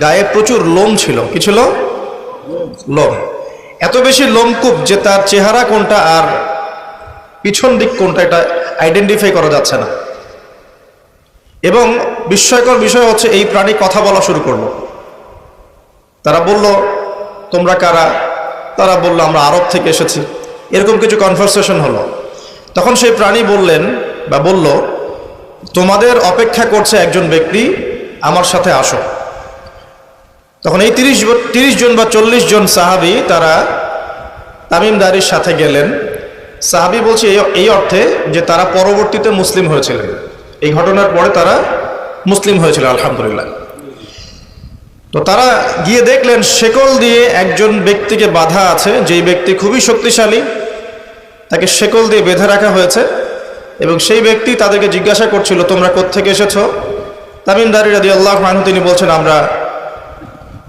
গায়ে প্রচুর লোম ছিল। কি ছিল? লোম। এত বেশি লোমকূপ যে তার চেহারা কোনটা আর পিছন দিক কোনটা এটা আইডেন্টিফাই করা যাচ্ছে না। এবং বিস্ময়কর বিষয় হচ্ছে এই প্রাণী কথা বলা শুরু করল। তারা বলল, তোমরা কারা? তারা বলল, আমরা আরব থেকে এসেছি। এরকম কিছু কনভারসেশন হলো। তখন সেই প্রাণী বললেন বা বলল, তোমাদের অপেক্ষা করছে একজন ব্যক্তি, আমার সাথে আসো। তখন এই তিরিশ তিরিশ জন বা চল্লিশ জন সাহাবি তারা তামিমদারির সাথে গেলেন। সাহাবি বলছে, এই- অর্থে যে তারা পরবর্তীতে মুসলিম হয়েছিলেন। এই ঘটনার পরে তারা মুসলিম হয়েছিল, আলহামদুলিল্লাহ। তো তারা গিয়ে দেখলেন, শেকল দিয়ে একজন ব্যক্তিকে বাধা আছে, যেই ব্যক্তি খুবই শক্তিশালী, তাকে শেকল দিয়ে বেঁধে রাখা হয়েছে এবং সেই ব্যক্তি তাদেরকে জিজ্ঞাসা করছিল, তোমরা কোত্থেকে এসেছ? তামিমদারি রাদি আল্লাহ মানু তিনি বলছেন, আমরা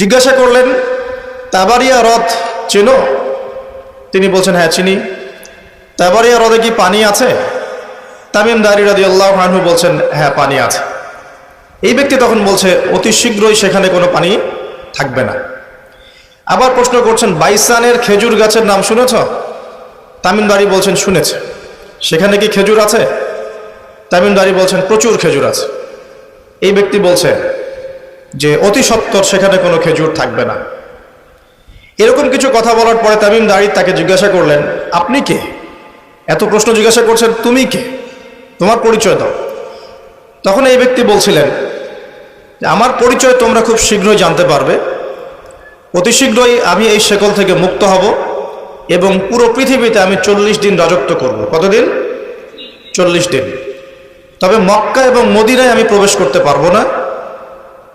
জিজ্ঞাসা করলেন, তাবারিয়া হ্রদ চেনো? তিনি বলছেন হ্যাঁ চিনি। তাবারিয়া হ্রদে কি পানি আছে? তামিম দারি রাদি আল্লাহ আনহু বলছেন হ্যাঁ পানি আছে। এই ব্যক্তি তখন বলছে, অতি শীঘ্রই সেখানে কোনো পানি থাকবে না। আবার প্রশ্ন করছেন, বাইসানের খেজুর গাছের নাম শুনেছ? তামিমদারি বলছেন, শুনেছে। সেখানে কি খেজুর আছে? তামিমদারি বলছেন, প্রচুর খেজুর আছে। এই ব্যক্তি বলছে যে অতি সত্তর, সেখানে কোনো খেজুর থাকবে না। এরকম কিছু কথা বলার পরে তামিম দাঁড়ি তাকে জিজ্ঞাসা করলেন, আপনি কে? এত প্রশ্ন জিজ্ঞাসা করছেন, তুমি কে? তোমার পরিচয় দাও। তখন এই ব্যক্তি বলছিলেন, আমার পরিচয় তোমরা খুব শীঘ্রই জানতে পারবে। অতি শীঘ্রই আমি এই শেকল থেকে মুক্ত হব এবং পুরো পৃথিবীতে আমি চল্লিশ দিন রাজত্ব করব। কতদিন? চল্লিশ দিন। তবে মক্কা এবং মদিনায় আমি প্রবেশ করতে পারব না।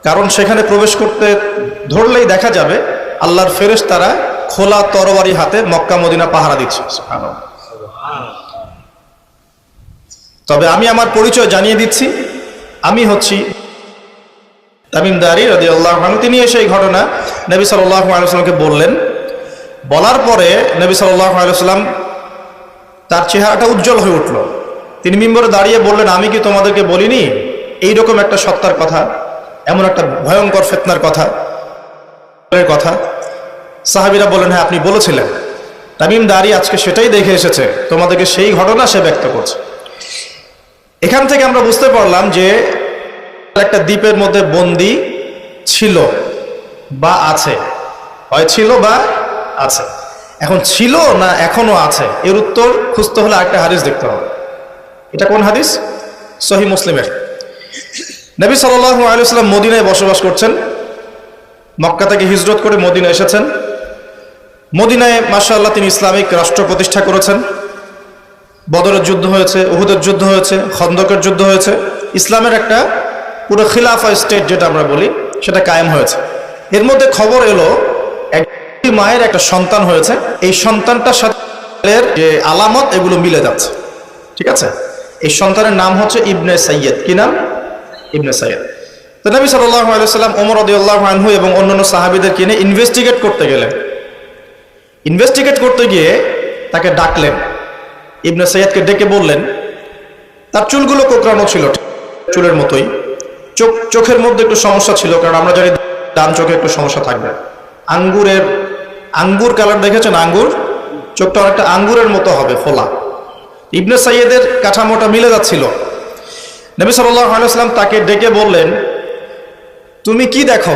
কারণ সেখানে প্রবেশ করতে ধরলেই দেখা যাবে, আল্লাহর ফেরেশ তারা খোলা তরবারি হাতে মক্কা মদিনা পাহারা দিচ্ছে। তবে আমি আমার পরিচয় জানিয়ে দিচ্ছি, আমি হচ্ছি তামিমদারি রাজি আল্লাহ তিনি এসে এই ঘটনা নবী সাল্লাহ আলসালামকে বললেন। বলার পরে নবী সাল্লাহ আলসালাম তার চেহারাটা উজ্জ্বল হয়ে উঠল। তিনি মিম্বরে দাঁড়িয়ে বললেন, আমি কি তোমাদেরকে বলিনি? এইরকম একটা সত্তার কথা এমন একটা ভয়ঙ্কর ফেতনার কথা কথা। সাহাবিরা বলেন হ্যাঁ আপনি বলেছিলেন। তামিম দাঁড়ি আজকে সেটাই দেখে এসেছে। তোমাদেরকে সেই ঘটনা সে ব্যক্ত করছে। এখান থেকে আমরা বুঝতে পারলাম যে একটা দ্বীপের মধ্যে বন্দি ছিল বা আছে। হয় ছিল বা আছে। এখন ছিল না এখনও আছে? এর উত্তর খুঁজতে হলে আরেকটা হাদিস দেখতে হবে। এটা কোন হাদিস? সহি মুসলিমের। নবী সাল্লাহ আলুসাল্লাম মদিনায় বসবাস করছেন। মক্কা থেকে হিজরত করে মদিনা এসেছেন। মদিনায় মাশাআল্লাহ তিনি ইসলামিক রাষ্ট্র প্রতিষ্ঠা করেছেন। বদরের যুদ্ধ হয়েছে, উহুদের যুদ্ধ হয়েছে, খন্দকের যুদ্ধ হয়েছে। ইসলামের একটা পুরো খিলাফা স্টেট যেটা আমরা বলি, সেটা কায়েম হয়েছে। এর মধ্যে খবর এলো, একটি মায়ের একটা সন্তান হয়েছে। এই সন্তানটার সাথে যে আলামত, এগুলো মিলে যাচ্ছে। ঠিক আছে? এই সন্তানের নাম হচ্ছে ইবনে সৈয়দ কি নাম? ইবনে সৈয়দ তো নবী সাল্লাহ আলাইসাল্লাম ওমর আদিউল্লাহ আনহু এবং অন্যান্য সাহাবিদের কিনে ইনভেস্টিগেট করতে গেলেন। ইনভেস্টিগেট করতে গিয়ে তাকে ডাকলেন। ইবনে সৈয়দকে ডেকে বললেন, তার চুলগুলো কোকড়ানো ছিল, চুলের মতোই। চোখ, চোখের মধ্যে একটু সমস্যা ছিল, কারণ আমরা জানি ডান চোখে একটু সমস্যা থাকবে। আঙ্গুরের, আঙ্গুর কালার দেখেছেন? আঙ্গুর? চোখটা অনেকটা আঙ্গুরের মতো হবে, ফোলা। ইবনে সাইয়েদের কাঠামোটা মিলে যাচ্ছিল। নবী আলাইসাল্লাম তাকে ডেকে বললেন, তুমি কি দেখো?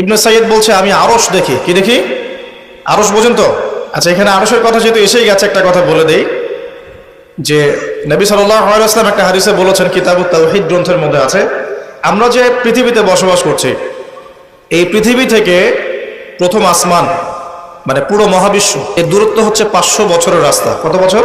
ইবনে সাইয়দ বলছে, আমি আরস দেখি। কি দেখি? আরস বোঝেন তো? আচ্ছা এখানে আরসের কথা যেহেতু এসেই গেছে, একটা কথা বলে দেই। যে নবী সাল্লাম একটা হাদিসে বলেছেন, কিতাবুত তাওহীদ গ্রন্থের মধ্যে আছে, আমরা যে পৃথিবীতে বসবাস করছি, এই পৃথিবী থেকে প্রথম আসমান মানে পুরো মহাবিশ্ব, এর দূরত্ব হচ্ছে পাঁচশো বছরের রাস্তা। কত বছর?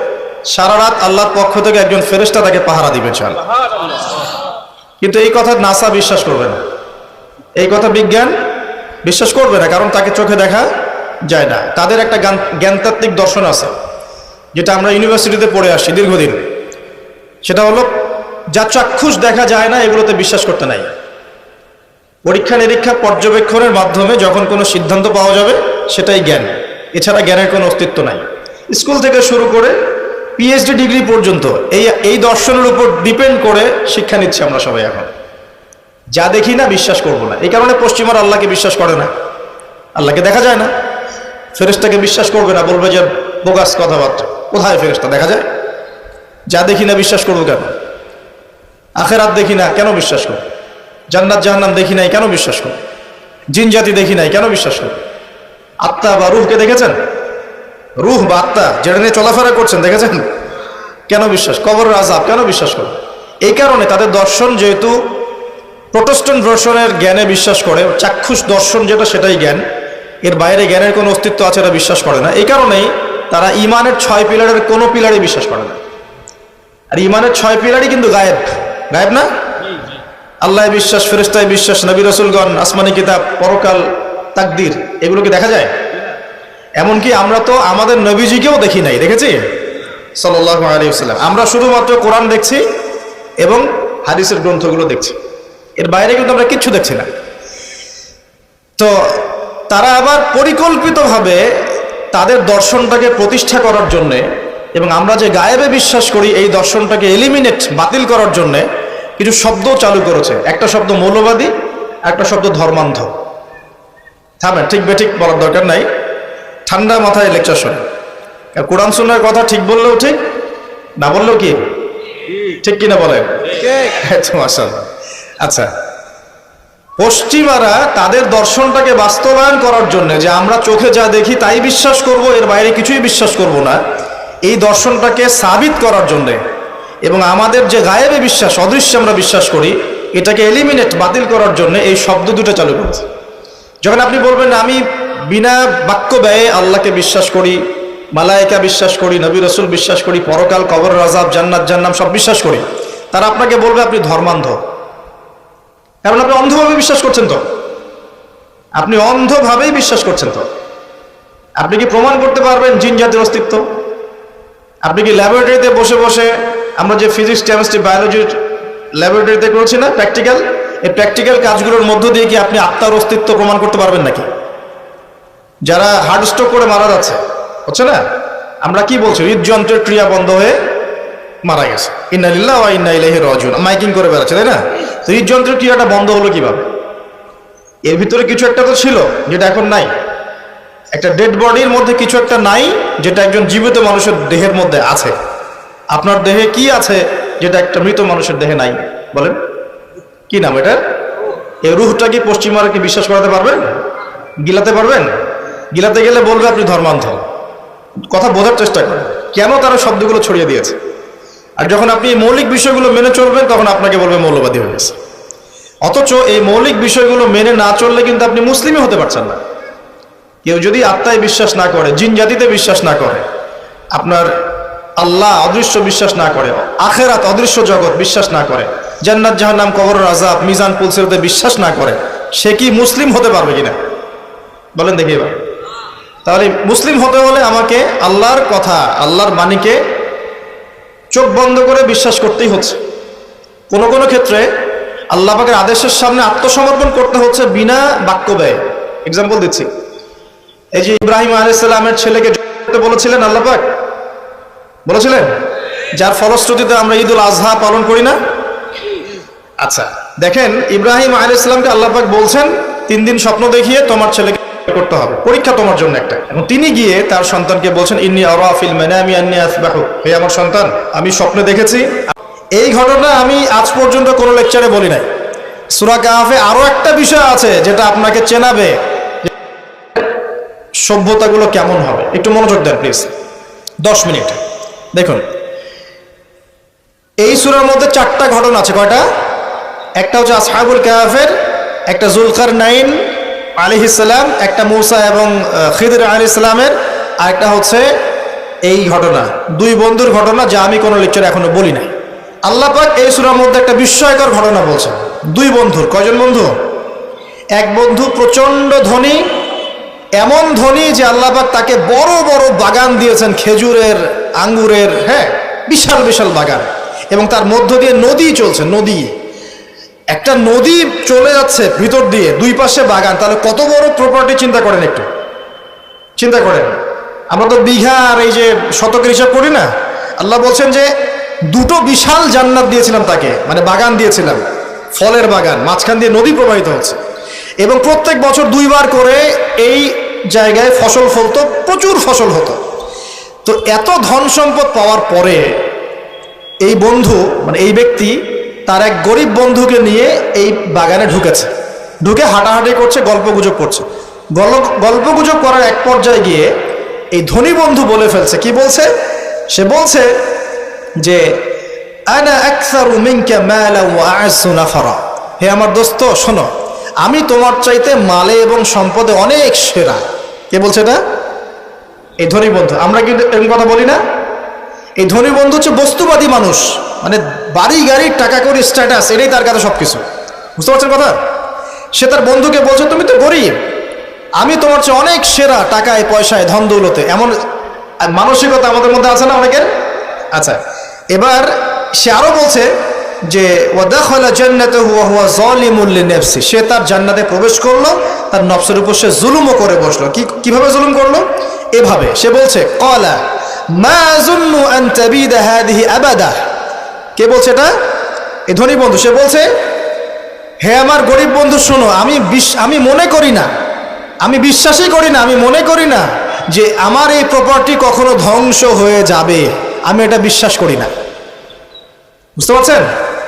সারা রাত আল্লাহর পক্ষ থেকে একজন ফেরেশতা তাকে পাহারা দিবে চান কিন্তু এই কথা নাসা বিশ্বাস করবে না। এই কথা বিজ্ঞান বিশ্বাস করবে না, কারণ তাকে চোখে দেখা যায় না। তাদের একটা জ্ঞান- জ্ঞানতাত্ত্বিক দর্শন আছে, যেটা আমরা ইউনিভার্সিটিতে পড়ে আসি দীর্ঘদিন। সেটা হলো, যা চাক্ষুষ দেখা যায় না, এগুলোতে বিশ্বাস করতে নাই। পরীক্ষা নিরীক্ষা পর্যবেক্ষণের মাধ্যমে যখন কোনো সিদ্ধান্ত পাওয়া যাবে, সেটাই জ্ঞান। এছাড়া জ্ঞানের কোনো অস্তিত্ব নাই। স্কুল থেকে শুরু করে পিএইচডি ডিগ্রি পর্যন্ত এই এই দর্শনের উপর ডিপেন্ড করে শিক্ষা নিচ্ছি আমরা সবাই এখন। যা দেখি না বিশ্বাস করব না। এই কারণে পশ্চিমার আল্লাহকে বিশ্বাস করে না। আল্লাহকে দেখা যায় না। ফেরেশতাকে বিশ্বাস করবে না, বলবে যে বোগাস কথাবার্তা। কোথায় ফেরেশতা? দেখা যায়? যা দেখি না বিশ্বাস করব কেন? আখেরাত দেখি না, কেন বিশ্বাস করব? জান্নাত জাহান্নাম দেখি নাই, কেন বিশ্বাস করব? জিন জাতি দেখি নাই, কেন বিশ্বাস করব? আত্মা বা রুহকে দেখেছেন? রুহ বা আত্মা, যেটা নিয়ে চলাফেরা করছেন, দেখেছেন? কেন বিশ্বাস? কবরের আজাব কেন বিশ্বাস করব এই কারণে তাদের দর্শন যেহেতু প্রোটেস্ট্যান্ট ভার্সনের জ্ঞানে বিশ্বাস করে, চাক্ষুষ দর্শন যেটা, সেটাই জ্ঞান। এর বাইরে জ্ঞানের কোনো অস্তিত্ব আছে এটা বিশ্বাস করে না। এই কারণেই তারা ইমানের ছয় পিলারের কোনো পিলারে বিশ্বাস করে না। আর ইমানের ছয় পিলারই কিন্তু গায়েব। গায়েব না? আল্লাহ বিশ্বাস ফেরেস্তায় বিশ্বাস, নবী রসুলগণ, আসমানি কিতাব, পরকাল, তাকদির, এগুলো কি দেখা যায়? এমনকি আমরা তো আমাদের নবীজিকেও দেখি নাই দেখেছি? সাল্লাহ আলিয়াল্লাম আমরা শুধুমাত্র কোরআন দেখছি এবং হাদিসের গ্রন্থগুলো দেখছি। এর বাইরে কিন্তু আমরা কিচ্ছু দেখছি না। তো তারা আবার পরিকল্পিতভাবে তাদের দর্শনটাকে প্রতিষ্ঠা করার জন্যে এবং আমরা যে গায়েবে বিশ্বাস করি এই দর্শনটাকে এলিমিনেট বাতিল করার জন্যে কিছু শব্দ চালু করেছে। একটা শব্দ মৌলবাদী একটা শব্দ ধর্মান্ধ। থামেন ঠিক বেঠিক বলার দরকার নাই। ঠান্ডা মাথায় লেকচার শোনে। আর কোরআন সুন্নার কথা ঠিক বললেও ঠিক না বললেও কি? ঠিক কিনা বলেন মাশাআল্লাহ। আচ্ছা পশ্চিমারা তাদের দর্শনটাকে বাস্তবায়ন করার জন্য যে আমরা চোখে যা দেখি তাই বিশ্বাস করব এর বাইরে কিছুই বিশ্বাস করব না এই দর্শনটাকে সাবিত করার জন্যে এবং আমাদের যে গায়েবে বিশ্বাস অদৃশ্যে আমরা বিশ্বাস করি এটাকে এলিমিনেট বাতিল করার জন্য এই শব্দ দুটো চালু করেছে। যখন আপনি বলবেন আমি বিনা বাক্য ব্যয়ে আল্লাহকে বিশ্বাস করি, মালায়েকা বিশ্বাস করি, নবী রসুল বিশ্বাস করি, পরকাল কবর, রাজাব, জান্নাত জান্নাম সব বিশ্বাস করি। তারা আপনাকে বলবে আপনি ধর্মান্ধ। কারণ আপনি অন্ধভাবে বিশ্বাস করছেন তো। আপনি অন্ধভাবেই বিশ্বাস করছেন তো। আপনি কি প্রমাণ করতে পারবেন জিন জাতির অস্তিত্ব? আপনি কি ল্যাবরেটরিতে বসে বসে আমরা যে ফিজিক্স, কেমিস্ট্রি বায়োলজির ল্যাবরেটরিতে করেছি না, প্র্যাকটিক্যাল? এই প্র্যাকটিক্যাল কাজগুলোর মধ্য দিয়ে কি আপনি আত্মার অস্তিত্ব প্রমাণ করতে পারবেন নাকি? যারা হার্ট স্ট্রোক করে মারা যাচ্ছে হচ্ছে না? আমরা কি বলছি? হৃদযন্ত্রের ক্রিয়া বন্ধ হয়ে মারা গেছে। ইন্নালিল্লাহ ওয়া মাইকিং করে বেড়াচ্ছে, তাই না? তো হৃদযন্ত্রের ক্রিয়াটা বন্ধ হলো কীভাবে? এর ভিতরে কিছু একটা তো ছিল, যেটা এখন নাই। একটা ডেড বডির মধ্যে কিছু একটা নাই, যেটা একজন জীবিত মানুষের দেহের মধ্যে আছে। আপনার দেহে কি আছে, যেটা একটা মৃত মানুষের দেহে নাই? বলেন। কি নাম এটা এই রুহটা কি পশ্চিমারা কি বিশ্বাস করাতে পারবেন? গিলাতে পারবেন? গিলাতে গেলে বলবে আপনি ধর্মান্ধ। কথা বোঝার চেষ্টা করেন। কেন তারা শব্দগুলো ছড়িয়ে দিয়েছে? আর যখন আপনি এই মৌলিক বিষয়গুলো মেনে চলবেন, তখন আপনাকে বলবে মৌলবাদী হয়ে গেছে। অথচ এই মৌলিক বিষয়গুলো মেনে না চললে কিন্তু আপনি মুসলিমই হতে পারছেন না। কেউ যদি আত্মায় বিশ্বাস না করে, জিন জাতিতে বিশ্বাস না করে, আপনার আল্লাহ অদৃশ্য বিশ্বাস না করে, আখেরাত অদৃশ্য জগৎ বিশ্বাস না করে, জান্নাত, জাহান্নাম কবর আজাব মিজান, পুলসিরতে বিশ্বাস না করে, সে কি মুসলিম হতে পারবে কিনা? বলেন দেখি এবার। তাহলে মুসলিম হতে হলে আমাকে আল্লাহর কথা, আল্লাহর বাণীকে চোখ বন্ধ করে বিশ্বাস করতেই হচ্ছে। কোনো কোনো ক্ষেত্রে আল্লাহ পাকের আদেশের সামনে আত্মসমর্পণ করতে হচ্ছে বিনা বাক্য ব্যয়। এক্সাম্পল দিচ্ছি। এই যে ইব্রাহিম আলাইসাল্লামের ছেলেকে বলেছিলেন আল্লাহ পাক? বলেছিলেন? যার ফলশ্রুতিতে আমরা ঈদুল আজহা পালন করি না। আচ্ছা দেখেন ইব্রাহিম আলাইসাল্লামকে আল্লাহ পাক বলছেন, তিন দিন স্বপ্ন দেখিয়ে তোমার ছেলেকে করতে হবে। পরীক্ষা তোমার জন্য একটা। এবং তিনি গিয়ে তার সন্তানকে বলছেন, ইন্নি আরাফিল মানামি আন্নি আসবাহু। হে আমার সন্তান, আমি স্বপ্নে দেখেছি। এই ঘটনা আমি আজ পর্যন্ত কোনো লেকচারে বলি নাই। সুরা কাহাফে আরও একটা বিষয় আছে যেটা আপনাকে চেনাবে সভ্যতাগুলো কেমন হবে। একটু মনোযোগ দেন প্লিজ দশ মিনিট। দেখুন, এই সুরার মধ্যে চারটা ঘটনা আছে। কয়টা? একটা হচ্ছে আসহাবুল কাহাফের, একটা জুলকার নাইন আলী ইসলাম একটা মৌসা এবং খিদির আলী ইসলামের আর একটা হচ্ছে এই ঘটনা। দুই বন্ধুর ঘটনা যা আমি কোনো লেকচার এখনও বলি নাই। আল্লাহ পাক এই সুরার মধ্যে একটা বিস্ময়কর ঘটনা বলছেন। দুই বন্ধুর, কয়জন বন্ধু? এক বন্ধু প্রচণ্ড ধনী, এমন ধনী যে আল্লাহবাক তাকে বড় বড় বাগান দিয়েছেন, খেজুরের আঙ্গুরের হ্যাঁ বিশাল বিশাল বাগান। এবং তার মধ্য দিয়ে নদী চলছে, নদী। একটা নদী চলে যাচ্ছে ভিতর দিয়ে, দুই পাশে বাগান, তাহলে কত বড় প্রপার্টি চিন্তা করেন একটু? চিন্তা করেন। আমরা তো বিঘা আর এই যে শতকের হিসাব করি না? আল্লাহ বলছেন যে দুটো বিশাল জান্নাত দিয়েছিলাম তাকে মানে বাগান দিয়েছিলাম, ফলের বাগান, মাঝখান দিয়ে নদী প্রবাহিত হচ্ছে। এবং প্রত্যেক বছর দুইবার করে এই জায়গায় ফসল ফলতো, প্রচুর ফসল হতো। তো এত ধন সম্পদ পাওয়ার পরে এই বন্ধু মানে এই ব্যক্তি তার এক গরিব বন্ধুকে নিয়ে এই বাগানে ঢুকেছে। ঢুকে হাঁটাহাঁটি করছে, গল্পগুজব করছে। গল্প, গল্পগুজব করার এক পর্যায়ে গিয়ে এই ধনী বন্ধু বলে ফেলছে। কি বলছে? সে বলছে যে হে আমার দোস্ত, শোনো, আমি তোমার চাইতে মালে এবং সম্পদে অনেক সেরা। কে বলছে এটা? এই ধনী বন্ধু। আমরা কি এরকম কথা বলি না? এই ধনী বন্ধু হচ্ছে বস্তুবাদী মানুষ। মানে বাড়ি, গাড়ি, টাকা করি স্ট্যাটাস এটাই তার কাছে সব কিছু বুঝতে পারছেন কথা? সে তার বন্ধুকে বলছে, তুমি তো গরিব। আমি তোমার চেয়ে অনেক সেরা টাকায়, পয়সায় ধন দৌলতে এমন মানসিকতা আমাদের মধ্যে আছে না অনেকের? আচ্ছা এবার সে আরও বলছে যে, ওয়াদাখালা জান্নাতাহু ওয়া হুয়া যালিমুল লিনাফসি। সে তার জান্নাতে প্রবেশ করল, তার নফসের উপর সে জুলুমও করে বসল। কি, কীভাবে জুলুম করল? এভাবে। সে বলছে, ক্বালা মা যুন্নু আন তাবিদা হাদিহি আবাদা। কে বলছে এটা? এই ধনী বন্ধু, সে বলছে, হে আমার গরিব বন্ধু, শোনো, আমি বিশ- আমি মনে করি না, আমি বিশ্বাসই করি না, আমি মনে করি না যে আমার এই প্রপার্টি কখনো ধ্বংস হয়ে যাবে। আমি এটা বিশ্বাস করি না। বুঝতে পারছেন?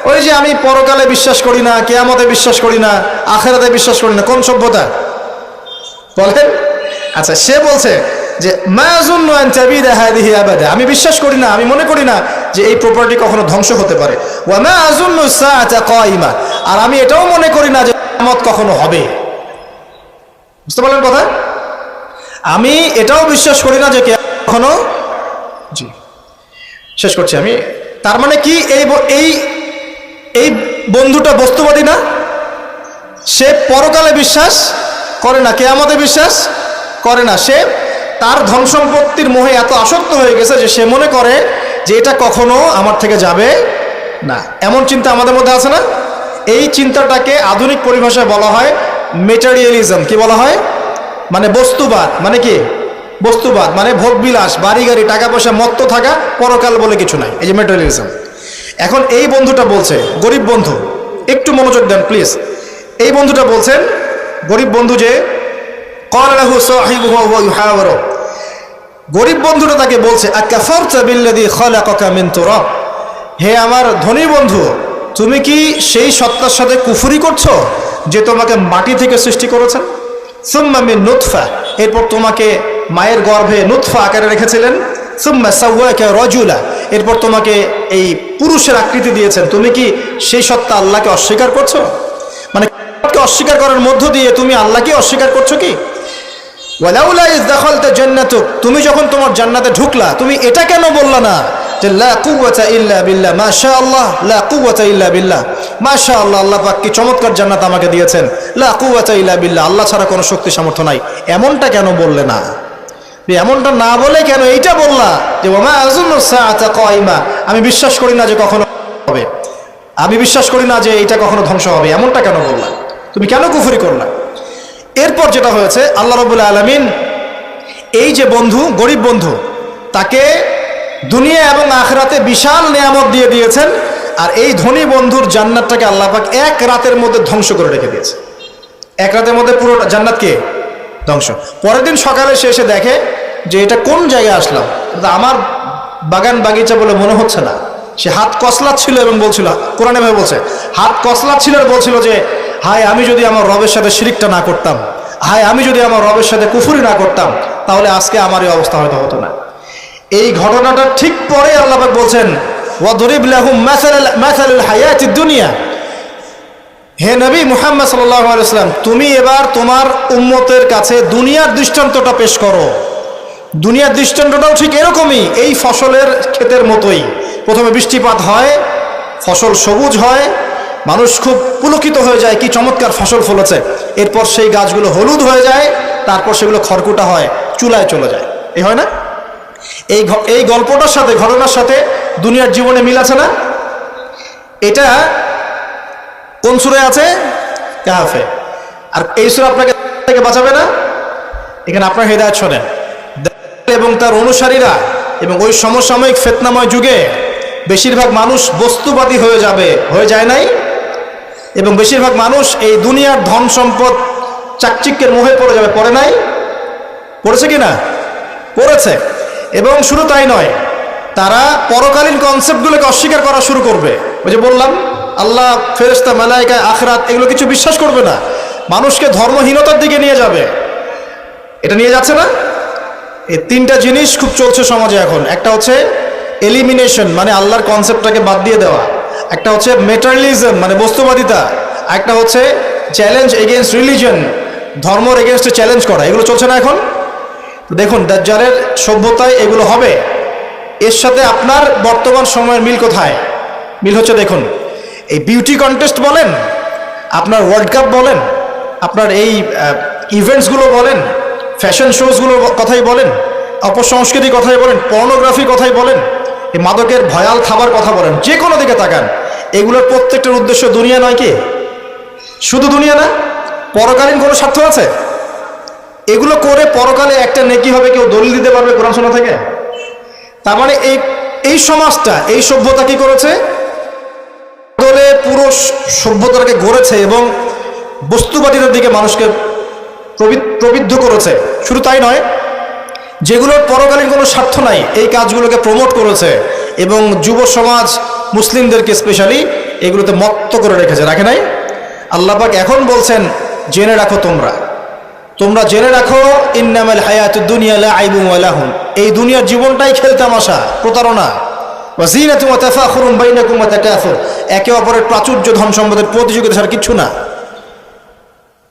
ওই যে আমি পরকালে বিশ্বাস করি না, কেয়ামতে বিশ্বাস করি না, আখেরাতে বিশ্বাস করি না, কোন সভ্যতা? বলেন। আচ্ছা সে বলছে যে আবাদা। আমি বিশ্বাস করি না, আমি মনে করি না যে এই প্রপার্টি কখনো ধ্বংস হতে পারে। আর আমি এটাও মনে করি না যে কিয়ামত কখনো হবে। বুঝতে পারলেন কথা? আমি এটাও বিশ্বাস করি না যে কখনো জি। শেষ করছি আমি। তার মানে কি এই এই এই বন্ধুটা বস্তুবাদী না? সে পরকালে বিশ্বাস করে না কে আমাদের বিশ্বাস করে না। সে তার ধন সম্পত্তির মোহে এত আসক্ত হয়ে গেছে যে সে মনে করে যে এটা কখনো আমার থেকে যাবে না। এমন চিন্তা আমাদের মধ্যে আছে না? এই চিন্তাটাকে আধুনিক পরিভাষায় বলা হয় মেটেরিয়ালিজম কি বলা হয়? মানে বস্তুবাদ। মানে কি? বস্তুবাদ। মানে ভোগবিলাস বাড়ি গাড়ি টাকা পয়সা মত্ত থাকা, পরকাল বলে কিছু নাই। এই যে মেটেরিয়ালিজম এখন এই বন্ধুটা বলছে, গরিব বন্ধু, একটু মনোযোগ দেন প্লিজ। এই বন্ধুটা বলছেন, গরিব বন্ধু যে কলাহু সাহিব গরিব বন্ধুটা তাকে বলছে হে আমার ধনী বন্ধু, তুমি কি সেই সত্তার সাথে কুফুরি করছ যে তোমাকে মাটি থেকে সৃষ্টি করেছেন সুম্মা মিন নুতফা, এরপর তোমাকে মায়ের গর্ভে নুৎফা আকারে রেখেছিলেন। সুম্মা সাওয়াকা রাজুলা, এরপর তোমাকে এই পুরুষের আকৃতি দিয়েছেন। তুমি কি সেই সত্তা আল্লাহকে অস্বীকার করছ? মানে অস্বীকার করার মধ্য দিয়ে তুমি আল্লাহকে অস্বীকার করছ কি? জান্নাতুক তুমি যখন তোমার জান্নাতে ঢুকলা, তুমি এটা কেন বললা না? যে লা ইল্লা মাশাআল্লাহ, লা ইল্লা বিল্লাহ। আল্লাহ পাক কি চমৎকার জান্নাত আমাকে দিয়েছেন। লা আল্লাহ ছাড়া কোনো শক্তি সামর্থ্য নাই। এমনটা কেন বললে না? এমনটা না বলে কেন এইটা বললা? যে আমি বিশ্বাস করি না যে কখনো হবে। আমি বিশ্বাস করি না যে এটা কখনো ধ্বংস হবে, এমনটা কেন বললা? তুমি কেন কুফরি করলা? এরপর যেটা হয়েছে, আল্লাহ রবুল্লা আলমিন এই যে বন্ধু, গরিব বন্ধু, তাকে দুনিয়া এবং আখরাতে বিশাল নিয়ামত দিয়ে দিয়েছেন, আর এই ধনী বন্ধুর জান্নাতটাকে আল্লাহ পাক এক রাতের মধ্যে ধ্বংস করে রেখে দিয়েছে। এক রাতের মধ্যে পুরো জান্নাতকে ধ্বংস। পরের দিন সকালে সে এসে দেখে যে এটা কোন জায়গায় আসলাম। আমার বাগান বাগিচা বলে মনে হচ্ছে না। সে হাত কসলাচ্ছিল এবং বলছিল, কোরআনে ভাবে বলছে, হাত কসলাচ্ছিল আর বলছিল যে হায়, আমি যদি আমার রবের সাথে শিরিকটা না করতাম, হায়, আমি যদি আমার রবের সাথে কুফুরি না করতাম, তাহলে আজকে আমার এই অবস্থা হয়তো হতো না। এই ঘটনাটা ঠিক পরে আল্লাপাক বলছেন দুনিয়া। হে নবী মুহাম্মদ সাল্লাম তুমি এবার তোমার উম্মতের কাছে দুনিয়ার দৃষ্টান্তটা পেশ করো। দুনিয়ার দৃষ্টান্তটাও ঠিক এরকমই, এই ফসলের ক্ষেতের মতোই। প্রথমে বৃষ্টিপাত হয়, ফসল সবুজ হয় মানুষ খুব পুলকিত হয়ে যায়, কি চমৎকার ফসল ফলেছে। এরপর সেই গাছগুলো হলুদ হয়ে যায়, তারপর সেগুলো খড়কুটা হয়, চুলায় চলে যায়। এ হয় না? এই এই গল্পটার সাথে, ঘটনার সাথে দুনিয়ার জীবনে মিল আছে না? এটা কোন সুরে আছে? কাহাফে। আর এই সুরে আপনাকে থেকে বাঁচাবে না? এখানে আপনার হৃদায়ত শোনেন। এবং তার অনুসারীরা এবং ওই সমসাময়িক ফেতনাময় যুগে বেশিরভাগ মানুষ বস্তুবাদী হয়ে যাবে, হয়ে যায় নাই? এবং বেশিরভাগ মানুষ এই দুনিয়ার ধন সম্পদ চাকচিক্যের মোহে পড়ে যাবে। পড়ে নাই? পড়েছে কি না পড়েছে। এবং শুধু তাই নয়, তারা পরকালীন কনসেপ্টগুলোকে অস্বীকার করা শুরু করবে। ওই যে বললাম, আল্লাহ ফেরেস্তা মালাইকা, আখরাত, এগুলো কিছু বিশ্বাস করবে না। মানুষকে ধর্মহীনতার দিকে নিয়ে যাবে। এটা নিয়ে যাচ্ছে না? এই তিনটা জিনিস খুব চলছে সমাজে এখন। একটা হচ্ছে এলিমিনেশন মানে আল্লাহর কনসেপ্টটাকে বাদ দিয়ে দেওয়া। একটা হচ্ছে মেটারলিজম মানে বস্তুবাদিতা। একটা হচ্ছে চ্যালেঞ্জ এগেনস্ট রিলিজন ধর্মর এগেনস্টে চ্যালেঞ্জ করা। এগুলো চলছে না এখন? দেখুন, দাজ্জালের সভ্যতায় এগুলো হবে। এর সাথে আপনার বর্তমান সময়ের মিল কোথায়? মিল হচ্ছে দেখুন, এই বিউটি কন্টেস্ট বলেন, আপনার ওয়ার্ল্ড কাপ বলেন, আপনার এই ইভেন্টসগুলো বলেন ফ্যাশন শোজগুলোর কথাই বলেন অপসংস্কৃতি কথাই বলেন পর্নোগ্রাফি কথাই বলেন, এই মাদকের ভয়াল খাবার কথা বলেন যে কোনো দিকে তাকান। এগুলোর প্রত্যেকটার উদ্দেশ্য দুনিয়া নয় কি? শুধু দুনিয়া না? পরকালীন কোনো স্বার্থ আছে? এগুলো করে পরকালে একটা নেকি হবে, কেউ দলিল দিতে পারবে কোরআন শোনা থেকে? তার মানে এই এই সমাজটা, এই সভ্যতা কি করেছে? দলে পুরো স- সভ্যতাটাকে গড়েছে এবং বস্তুবাদীদের দিকে মানুষকে প্রবি- প্রবৃদ্ধ করেছে। শুধু তাই নয়, যেগুলোর পরকালীন কোনো স্বার্থ নাই, এই কাজগুলোকে প্রমোট করেছে এবং যুব সমাজ মুসলিমদেরকে স্পেশালি এগুলোতে মত্ত করে রেখেছে, রাখে নাই? আল্লাপাক এখন বলছেন, জেনে রাখো তোমরা। তোমরা জেনে রাখো, ইন্নামাল হায়াত দুনিয়া লাইবুম ওয়ালাহুম এই দুনিয়ার জীবনটাই খেলতাম খেলতামাশা প্রতারণা। ওয়াজিনাতুম ওয়া তাফাখুরুম বাইনাকুম ওয়া তাকাসুর। একে অপরের প্রাচুর্য ধন সম্পদের প্রতিযোগিতা ছাড়া কিচ্ছু না।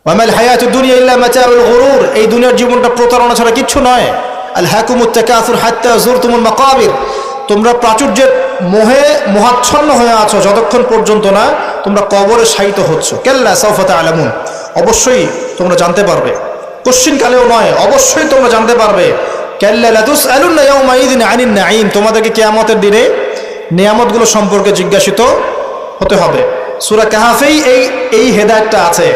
ওয়ামাল হায়াত দুনিয়া ইল্লা মাতাউল গুরুর। এই দুনিয়ার জীবনটা প্রতারণা ছাড়া কিচ্ছু নয়। আল হাকুমুত তাকাসুর হাত্তা যুরতুমুল মাকাবির। তোমরা প্রাচুর্যের মোহে মোহাচ্ছন্ন হয়ে আছো যতক্ষণ পর্যন্ত না, তোমরা কবরে শায়িত হচ্ছ। কেল্লা সাউফাতা আলামুন অবশ্যই তোমরা জানতে পারবে। কালেও নয়, অবশ্যই তোমরা জানতে পারবে। তোমাদেরকে কেয়ামতের দিনে নিয়ামতগুলো সম্পর্কে জিজ্ঞাসিত হতে হবে। সুরা কাহাফেই এই এই হেদায়েতটা আছে।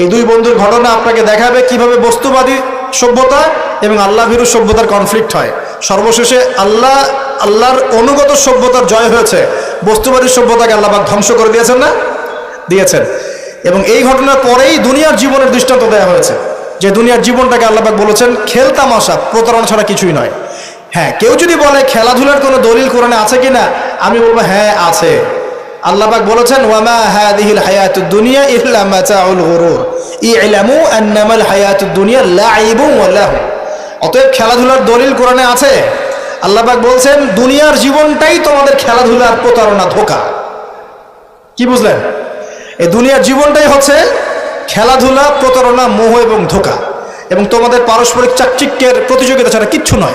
এই দুই বন্ধুর ঘটনা আপনাকে দেখাবে কীভাবে বস্তুবাদী সভ্যতা এবং আল্লাহ ভীরু সভ্যতার কনফ্লিক্ট হয়। সর্বশেষে আল্লাহ আল্লাহর অনুগত সভ্যতার জয় হয়েছে। বস্তুবাদী সভ্যতাকে আল্লাহবাক ধ্বংস করে দিয়েছেন না? দিয়েছেন। এবং এই ঘটনার পরেই দুনিয়ার জীবনের দৃষ্টান্ত দেওয়া হয়েছে। যে দুনিয়ার জীবনটাকে আল্লাহবাক বলেছেন খেলতামাশা প্রতারণা ছাড়া কিছুই নয়। হ্যাঁ কেউ যদি বলে, খেলাধুলার কোনো দলিল কোরআনে আছে কিনা আমি বলব হ্যাঁ আছে। আল্লাহবাক বলেছেন, ওয়ামা হাদিহিল হায়াতুদ দুনিয়া ইল্লা মাতাউল গুরুর। ইলামু আন্নামাল হায়াতুদ দুনিয়া লাইবুম ওয়া অতএব খেলাধুলার দলিল কোরআনে আছে? আল্লাহবাক বলছেন, দুনিয়ার জীবনটাই তোমাদের খেলাধুলার প্রতারণা, ধোকা। কি বুঝলেন? এই দুনিয়ার জীবনটাই হচ্ছে খেলাধুলা, প্রতারণা, মোহ এবং ধোকা। এবং তোমাদের পারস্পরিক চাকচিক্যের প্রতিযোগিতা ছাড়া কিচ্ছু নয়।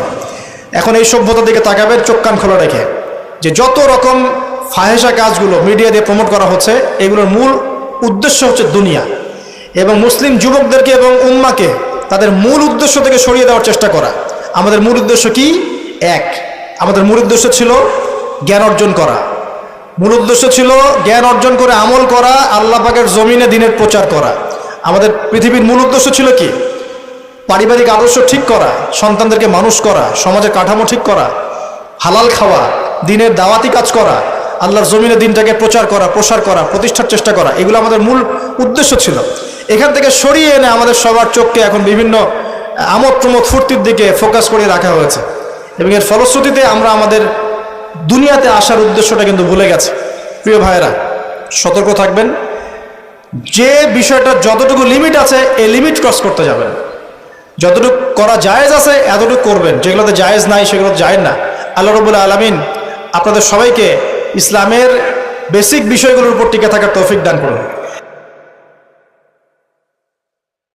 এখন এই সভ্যতার দিকে তাকাবেন চোখ কান খোলা রেখে। যে যত রকম ফাহেসা কাজগুলো মিডিয়া দিয়ে প্রমোট করা হচ্ছে, এগুলোর মূল উদ্দেশ্য হচ্ছে দুনিয়া। এবং মুসলিম যুবকদেরকে এবং উম্মাকে তাদের মূল উদ্দেশ্য থেকে সরিয়ে দেওয়ার চেষ্টা করা। আমাদের মূল উদ্দেশ্য কি? এক। আমাদের মূল উদ্দেশ্য ছিল জ্ঞান অর্জন করা। মূল উদ্দেশ্য ছিল জ্ঞান অর্জন করে আমল করা, আল্লাহ পাকের জমিনে দিনের প্রচার করা। আমাদের পৃথিবীর মূল উদ্দেশ্য ছিল কি? পারিবারিক আদর্শ ঠিক করা, সন্তানদেরকে মানুষ করা, সমাজের কাঠামো ঠিক করা, হালাল খাওয়া, দিনের দাওয়াতি কাজ করা, আল্লাহর জমিনে দিনটাকে প্রচার করা, প্রসার করা, প্রতিষ্ঠার চেষ্টা করা, এগুলো আমাদের মূল উদ্দেশ্য ছিল। এখান থেকে সরিয়ে এনে আমাদের সবার চোখকে এখন বিভিন্ন আমোদ প্রমোদ ফুর্তির দিকে ফোকাস করে রাখা হয়েছে। এবং এর ফলশ্রুতিতে আমরা আমাদের দুনিয়াতে আসার উদ্দেশ্যটা কিন্তু ভুলে গেছে। প্রিয় ভাইয়েরা, সতর্ক থাকবেন। যে বিষয়টা যতটুকু লিমিট আছে, এই লিমিট ক্রস করতে যাবেন। যতটুকু করা জায়েজ আছে, এতটুকু করবেন। যেগুলোতে জায়েজ নাই, সেগুলো জায়েজ না। আল্লাহ রবুল্লা আলমিন আপনাদের সবাইকে ইসলামের বেসিক বিষয়গুলোর উপর টিকে থাকার তৌফিক দান করুন।